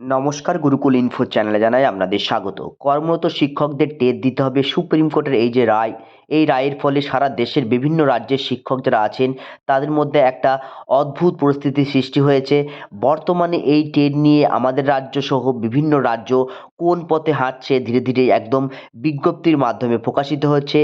নমস্কার গুরুকুল ইনফো চ্যানেলে জানাই আপনাদের স্বাগত। কর্মরত শিক্ষকদের টেট দিতে হবে সুপ্রিম কোর্টের এই যে রায়, এই রায়ের ফলে সারা দেশের বিভিন্ন রাজ্যের শিক্ষক যারা আছেন, তাদের মধ্যে একটা অদ্ভুত পরিস্থিতির সৃষ্টি হয়েছে। বর্তমানে এই টেট নিয়ে আমাদের রাজ্য সহ বিভিন্ন রাজ্য কোন পথে হাঁটছে ধীরে ধীরে একদম বিজ্ঞপ্তির মাধ্যমে প্রকাশিত হচ্ছে।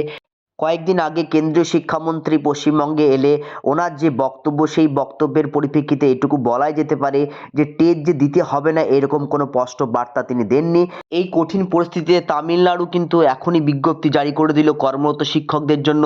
কয়েকদিন আগে কেন্দ্রীয় শিক্ষামন্ত্রী পশ্চিমবঙ্গে এলে ওনার যে বক্তব্য, সেই বক্তব্যের পরিপ্রেক্ষিতে এটুকু বলাই যেতে পারে যে টেট যে দিতে হবে না, এরকম কোনো স্পষ্ট বার্তা তিনি দেননি। এই কঠিন পরিস্থিতিতে তামিলনাড়ু কিন্তু এখনই বিজ্ঞপ্তি জারি করে দিল কর্মরত শিক্ষকদের জন্য।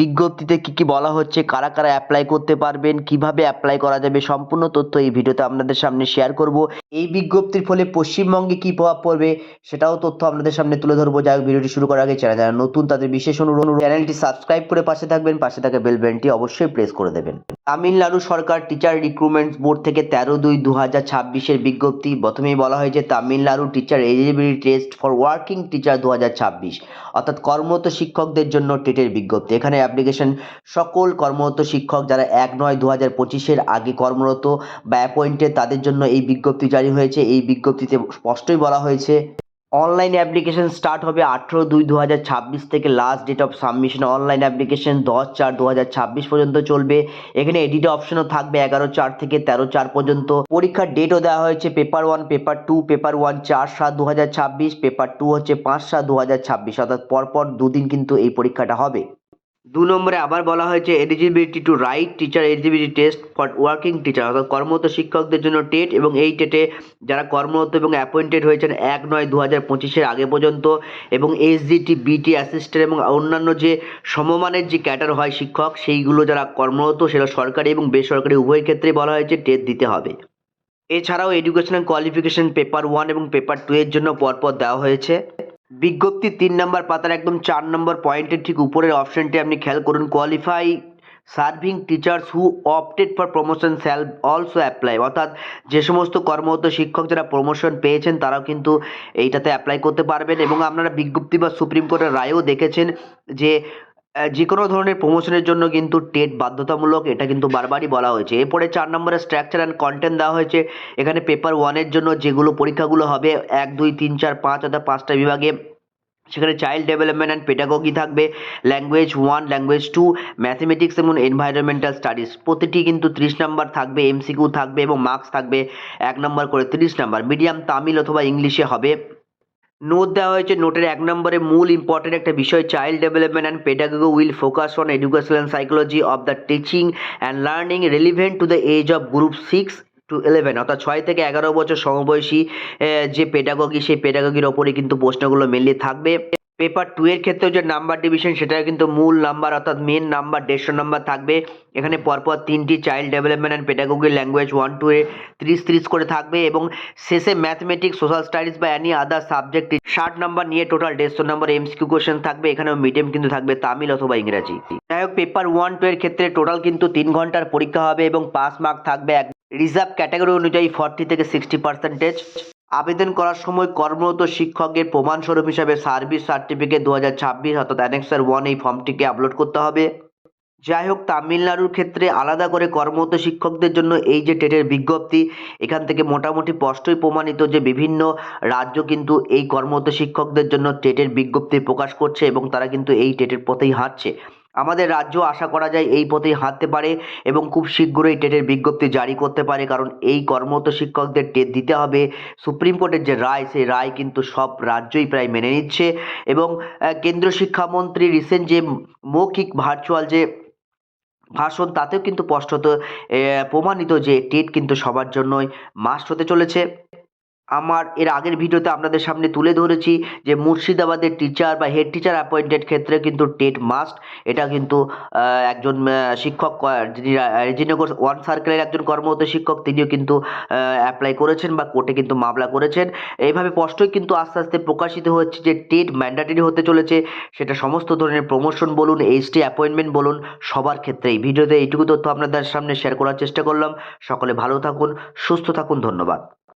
বিজ্ঞপ্তিতে কি কি বলা হচ্ছে, কারা কারা অ্যাপ্লাই করতে পারবেন, কীভাবে অ্যাপ্লাই করা যাবে, সম্পূর্ণ তথ্য এই ভিডিওতে আপনাদের সামনে শেয়ার করব। এই বিজ্ঞপ্তির ফলে পশ্চিমবঙ্গে কি প্রভাব পড়বে, সেটাও তথ্য আপনাদের সামনে তুলে ধরবো। যাই হোক, ভিডিওটি শুরু করার আগে চ্যানেল নতুন, তাদের বিশেষ অনুরোধ চ্যানেলটি সাবস্ক্রাইব করে পাশে থাকবেন, পাশে থাকা বেল বেলটি অবশ্যই প্রেস করে দেবেন। তামিলনাড়ু সরকার টিচার রিক্রুটমেন্ট বোর্ড থেকে তেরো দুই দু হাজার ছাব্বিশের বিজ্ঞপ্তি, প্রথমেই বলা হয়েছে Tamil Nadu teacher eligibility test for working teacher দু হাজার ছাব্বিশ, অর্থাৎ কর্মরত শিক্ষকদের জন্য টেটের বিজ্ঞপ্তি। এখানে অ্যাপ্লিকেশন, সকল কর্মরত শিক্ষক যারা এক নয় দু হাজার পঁচিশের আগে কর্মরত বা অ্যাপয়েন্টেড, তাদের জন্য এই বিজ্ঞপ্তি জারি হয়েছে। এই বিজ্ঞপ্তিতে স্পষ্টই বলা হয়েছে অনলাইন অ্যাপ্লিকেশন স্টার্ট হবে আঠেরো দুই দু হাজার ছাব্বিশ থেকে last date of submission online application দশ চার দু হাজার ছাব্বিশ পর্যন্ত চলবে। এখানে এডিট অপশনও থাকবে এগারো চার থেকে তেরো চার পর্যন্ত। পরীক্ষার ডেটও দেওয়া হয়েছে paper one paper two paper one চার সাত দু হাজার ছাব্বিশ পেপার টু হচ্ছে পাঁচ সাত দু হাজার ছাব্বিশ। অর্থাৎ পরপর দুদিন কিন্তু এই পরীক্ষাটা হবে। দু নম্বরে আবার বলা হয়েছে eligibility to write teacher eligibility test for working teacher অর্থাৎ কর্মরত শিক্ষকদের জন্য টেট এবং এই টেটে যারা কর্মরত এবং অ্যাপয়েন্টেড হয়েছেন এক নয় দু হাজার পঁচিশের আগে পর্যন্ত এবং এসজিটি বিটি অ্যাসিস্ট্যান্ট এবং অন্যান্য যে সমমানের যে ক্যাটার হয় শিক্ষক, সেইগুলো যারা কর্মরত, সেটা সরকারি এবং বেসরকারি উভয় ক্ষেত্রে বলা হয়েছে টেট দিতে হবে। এছাড়াও এডুকেশনাল কোয়ালিফিকেশন পেপার ওয়ান এবং পেপার টু এর জন্য পরপর দেওয়া হয়েছে। বিজ্ঞপ্তি তিন নম্বর পাতার একদম চার নম্বর পয়েন্টের ঠিক উপরের অপশনটি আপনি খেয়াল করুন qualify serving teachers who opted for promotion shall also apply অর্থাৎ যে সমস্ত কর্মরত শিক্ষক যারা প্রমোশন পেয়েছেন, তারাও কিন্তু এইটাতে অ্যাপ্লাই করতে পারবেন। এবং আপনারা বিজ্ঞপ্তি বা সুপ্রিম কোর্টের রায়ও দেখেছেন যে যে কোনো ধরনের প্রমোশনের জন্য কিন্তু টেট বাধ্যতামূলক, এটা কিন্তু বারবারই বলা হয়েছে। এরপরে চার নম্বরে স্ট্রাকচার অ্যান্ড কন্টেন্ট দেওয়া হয়েছে। এখানে পেপার ওয়ানের জন্য যেগুলো পরীক্ষাগুলো হবে, এক, দুই, তিন, চার, পাঁচ, অর্থাৎ পাঁচটা বিভাগে, সেখানে চাইল্ড ডেভেলপমেন্ট অ্যান্ড পেডাগগি থাকবে language one language two mathematics এবং এনভায়রনমেন্টাল স্টাডিজ প্রতিটি কিন্তু ত্রিশ নাম্বার থাকবে এমসিকিউ থাকবে এবং মার্কস থাকবে এক নম্বর করে তিরিশ নাম্বার। মিডিয়াম তামিল অথবা ইংলিশে হবে। নোট দেওয়া হয়েছে নোটের এক নম্বরে মূল ইম্পর্টেন্ট একটা বিষয় child development and pedagogy will focus on education and psychology of the teaching and learning relevant to the age of group six to eleven অর্থাৎ ছয় থেকে এগারো বছর সমবয়সী যে পেডাগগি সেই পেডাগগির ওপরে কিন্তু প্রশ্নগুলো মেনলি থাকবে। পেপার টু এর ক্ষেত্রেও যে নাম্বার ডিভিশন সেটা কিন্তু মূল নাম্বার অর্থাৎ মেন নাম্বার দেড়শো নাম্বার থাকবে। এখানে পরপর তিনটি child development and pedagogy language one two এ ত্রিশ ত্রিশ করে থাকবে এবং শেষে ম্যাথমেটিক্স সোশ্যাল স্টাডিজ বা অ্যানি আদার সাবজেক্ট ষাট নাম্বার নিয়ে টোটাল দেড়শো নাম্বার এমসিকিউ কোশ্চেন থাকবে। এখানেও মিডিয়াম কিন্তু থাকবে তামিল অথবা ইংরাজি। যাই হোক পেপার ওয়ান টু এর ক্ষেত্রে টোটাল কিন্তু তিন ঘণ্টার পরীক্ষা হবে এবং পাস মার্ক থাকবে এক রিজার্ভ ক্যাটাগরি অনুযায়ী ফর্টি থেকে সিক্সটি পার্সেন্টেজ আবেদন করার সময় কর্মরত শিক্ষকের প্রমাণস্বরূপ হিসাবে সার্ভিস সার্টিফিকেট দু হাজার ছাব্বিশ অর্থাৎ অ্যানেক্সার ওয়ান এই ফর্মটিকে আপলোড করতে হবে। যাই হোক, তামিলনাড়ুর ক্ষেত্রে আলাদা করে কর্মরত শিক্ষকদের জন্য এই যে টেটের বিজ্ঞপ্তি, এখান থেকে মোটামুটি স্পষ্টই প্রমাণিত যে বিভিন্ন রাজ্য কিন্তু এই কর্মরত শিক্ষকদের জন্য টেটের বিজ্ঞপ্তি প্রকাশ করছে এবং তারা কিন্তু এই টেটের পথেই হাঁটছে। আমাদের রাজ্য আশা করা যায় এই পথেই হাঁটতে পারে এবং খুব শীঘ্রই টেটের বিজ্ঞপ্তি জারি করতে পারে কারণ এই কর্মরত শিক্ষকদের টেট দিতে হবে। সুপ্রিম কোর্টের যে রায় সেই রায় কিন্তু সব রাজ্যই প্রায় মেনে নিচ্ছে এবং আহ, কেন্দ্রীয় শিক্ষামন্ত্রী রিসেন্ট যে মৌখিক ভার্চুয়াল যে ভাষণ তাতেও কিন্তু স্পষ্টত প্রমাণিত যে টেট কিন্তু সবার জন্যই মাস্ট হতে চলেছে। আমার এর আগের ভিডিওতে আপনাদের সামনে তুলে ধরেছি যে মুর্শিদাবাদের টিচার বা হেড টিচার অ্যাপয়েন্টেড ক্ষেত্রে কিন্তু টেট মাস্ট এটা কিন্তু একজন শিক্ষক যিনি রেজিনগর ওয়ান সার্কেলের একজন কর্মরত শিক্ষক, তিনিও কিন্তু অ্যাপ্লাই করেছেন বা কোর্টে কিন্তু মামলা করেছেন। এইভাবে স্পষ্টই কিন্তু আস্তে আস্তে প্রকাশিত হচ্ছে যে টেট ম্যান্ডাটরি হতে চলেছে। সেটা সমস্ত ধরনের প্রমোশন বলুন এইচটি অ্যাপয়েন্টমেন্ট বলুন, সবার ক্ষেত্রেই। ভিডিওতে এইটুকু তথ্য আপনাদের সামনে শেয়ার করার চেষ্টা করলাম। সকলে ভালো থাকুন, সুস্থ থাকুন, ধন্যবাদ।